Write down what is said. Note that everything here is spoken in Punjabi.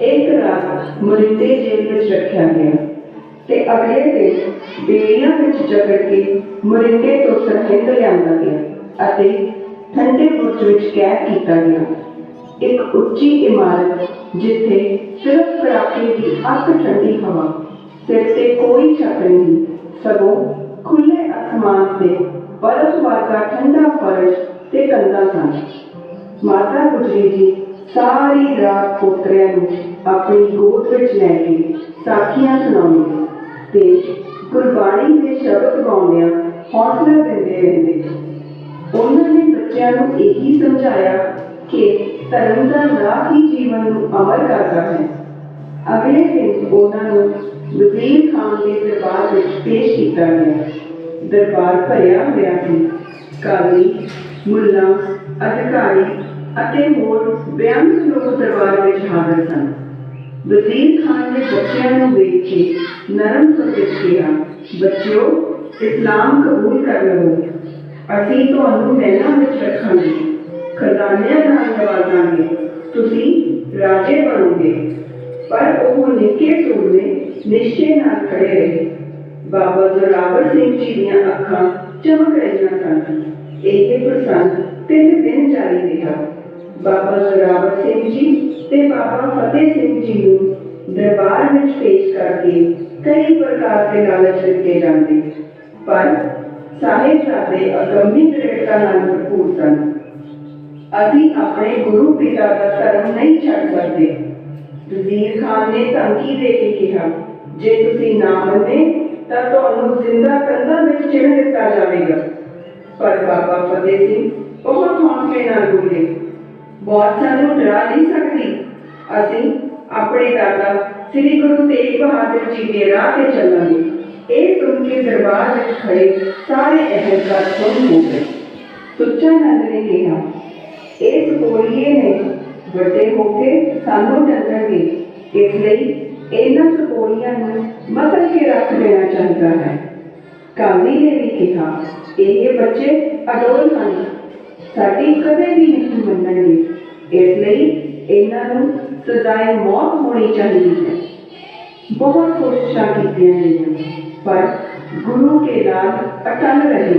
ਇੱਕ ਰਾਤ ਮੁਰਿੰਦੇ ਜੇਲ੍ਹ ਵਿੱਚ ਰੱਖਿਆ ਗਿਆ ਤੇ ਅਗਲੇ ਦਿਨ ਬੇੜੀਆਂ ਵਿੱਚ ਜਕੜ ਕੇ ਮੁਰਿੰਦੇ ਤੋਂ ਸਰਹਿੰਦ ਲਿਆਂਦਾ ਗਿਆ ਅਤੇ ਠੰਡੇ ਬੁਰਜ ਵਿੱਚ ਕੈਦ ਕੀਤਾ ਗਿਆ। ਇੱਕ ਉੱਚੀ ਇਮਾਰਤ ਜਿੱਥੇ ਸਿਰਫ ਕੜਾਕੇ ਦੀ ਅੱਤ ਠੰਡੀ ਹਵਾ, ਸਿਰ ਤੇ ਕੋਈ ਛੱਤ ਨਹੀਂ, ਸਗੋਂ ਖੁੱਲੇ ਅਸਮਾਨ ਤੇ ਬਰਫ਼ ਵਰਗਾ ਠੰਡਾ ਫਰਸ਼ ਤੇ ਕੰਧਾਂ ਸਨ। ਮਾਤਾ ਗੁਜਰੀ ਜੀ ਸਾਰੀ ਰਾਤ ਪੋਤਰਿਆਂ ਨੂੰ ਆਪਣੀ ਗੋਦ ਵਿੱਚ ਲੈ ਕੇ ਸਾਖੀਆਂ ਸੁਣਾਉਂਦੇ ਤੇ ਗੁਰਬਾਣੀ ਦੇ ਸ਼ਬਦ ਗਾਉਂਦਿਆਂ ਹੌਸਲਾ ਦਿੰਦੇ ਰਹਿੰਦੇ ਉਹਨਾਂ ਨੇ ਬੱਚਿਆਂ ਨੂੰ ਇਹੀ ਸਮਝਾਇਆ ਕਿ ਧਰਮ ਦਾ ਰਾਹ ਹੀ ਜੀਵਨ ਨੂੰ ਅਮਰ ਕਰਦਾ ਹੈ। ਅਗਲੇ ਦਿਨ ਉਹਨਾਂ ਨੂੰ ਵਜ਼ੀਰ ਖਾਨ ਦੇ ਦਰਬਾਰ ਵਿੱਚ ਪੇਸ਼ ਕੀਤਾ ਗਿਆ। ਦਰਬਾਰ ਭਰਿਆ ਹੋਇਆ ਸੀ। ਕਾਜ਼ੀ ਮੁੱਲਾ, ਅਧਿਕਾਰੀ ਅਤੇ ਹੋਰ ਬੇਅੰਤ ਲੋਕ ਦਰਬਾਰ ਵਿੱਚ ਹਾਜ਼ਰ ਸਨ ਵਜ਼ੀਰ ਖਾਨ ਨੇ ਬੱਚਿਆਂ ਨੂੰ ਵੇਖ ਕੇ ਨਰਮ ਸੁਰ ਵਿੱਚ ਕਿਹਾ ਬੱਚਿਓ ਇਸਲਾਮ ਕਬੂਲ ਕਰ ਲਵੋ ਅਸੀਂ ਤੁਹਾਨੂੰ ਮਹਿਲਾਂ ਵਿੱਚ ਰੱਖਾਂਗੇ ਖਜ਼ਾਨਿਆਂ ਨਾਲ ਨਵਾਜ਼ਾਂਗੇ ਤੁਸੀਂ ਰਾਜੇ ਬਣੋਗੇ ਪਰ ਉਹ ਨਿੱਕੇ ਸੂਰਮੇ ਨਿਸ਼ਚੇ ਨਾਲ ਖੜੇ ਰਹੇ ਬਾਬਾ ਜ਼ੋਰਾਵਰ ਸਿੰਘ ਜੀ ਦੀਆਂ ਅੱਖਾਂ ਚਮਕ ਰਹੀਆਂ ਸਨ ਇਹ ਪ੍ਰਸੰਗ ਤਿੰਨ ਦਿਨ ਜਾਰੀ ਰਿਹਾ ਬਾਬਾ ਜ਼ੋਰਾਵਰ ਸਿੰਘ ਜੀ ਤੇ ਬਾਬਾ ਫਤਿਹ ਸਿੰਘ ਜੀ ਨੂੰ ਦਰਬਾਰ ਵਿੱਚ ਪੇਸ਼ ਕਰਕੇ ਕਈ ਪ੍ਰਕਾਰ ਦੇ ਲਾਲਚ ਦਿੱਤੇ ਜਾਂਦੇ। ਪਰ ਸਾਹਿਬ ਸਾਡੇ ਅਗੰਮੀ ਦ੍ਰਿੜਤਾ ਨਾਲ ਭਰਪੂਰ ਸਨ। ਅਸੀਂ ਆਪਣੇ ਗੁਰੂ ਪਿਤਾ ਦਾ ਧਰਮ ਨਹੀਂ ਛੱਡ ਸਕਦੇ। ਵਜ਼ੀਰ ਖਾਨ ਨੇ ਧਮਕੀ ਦੇ ਕੇ ਕਿਹਾ, ਜੇ ਤੁਸੀਂ ਨਾ ਮੰਨੇ, ਤਾਂ ਤੁਹਾਨੂੰ ਜ਼ਿੰਦਾ ਕੰਧਾਂ ਵਿੱਚ ਚਿਣ ਦਿੱਤਾ ਜਾਵੇਗਾ। ਪਰ ਬਾਬਾ ਫਤਿਹ ਸਿੰਘ ਬਹੁਤ ਹੌਸਲੇ ਨਾਲ ਬੋਲੇ। ਬਹੁਤ ਸਾਨੂੰ ਡਰਾ ਨਹੀਂ ਸਕਦੀ ਅਸੀਂ ਆਪਣੇ ਦਾਦਾ ਸ੍ਰੀ ਗੁਰੂ ਤੇਗ ਬਹਾਦਰ ਜੀ ਦੇ ਰਾਹ ਤੇ ਚੱਲਾਂਗੇ ਇਹ ਸੁਣ ਕੇ ਦਰਬਾਰ ਵਿੱਚ ਖੜੇ ਸਾਰੇ ਅਹਿੰਕਾਰ ਸੁਣ ਹੋ ਗਏ ਸੁੱਚਾ ਨੰਦ ਨੇ ਕਿਹਾ ਇਸ ਕੋਲੀਏ ਨੇ ਵੱਡੇ ਹੋ ਕੇ ਸਾਨੂੰ ਡੰਗਣਗੇ ਇਸ ਲਈ ਇਹਨਾਂ ਸਪੋਲੀਆਂ ਨੂੰ ਮਸਲ ਕੇ ਰੱਖ ਦੇਣਾ ਚਾਹੀਦਾ ਹੈ ਕਾਜ਼ੀ ਨੇ ਵੀ ਕਿਹਾ ਇਹ ਬੱਚੇ ਅਡੋਲ ਹਨ ਸਾਡੀ ਕਦੇ ਵੀ ਨਹੀਂ ਮੰਨਣਗੇ ਇਸ ਲਈ ਇਹਨਾਂ ਨੂੰ ਸਜ਼ਾਏ ਮੌਤ ਹੋਣੀ ਚਾਹੀਦੀ ਹੈ ਬਹੁਤ ਕੋਸ਼ਿਸ਼ਾਂ ਕੀਤੀਆਂ ਗਈਆਂ ਪਰ ਗੁਰੂ ਕੇ ਨਾਲ ਅਟਲ ਰਹੇ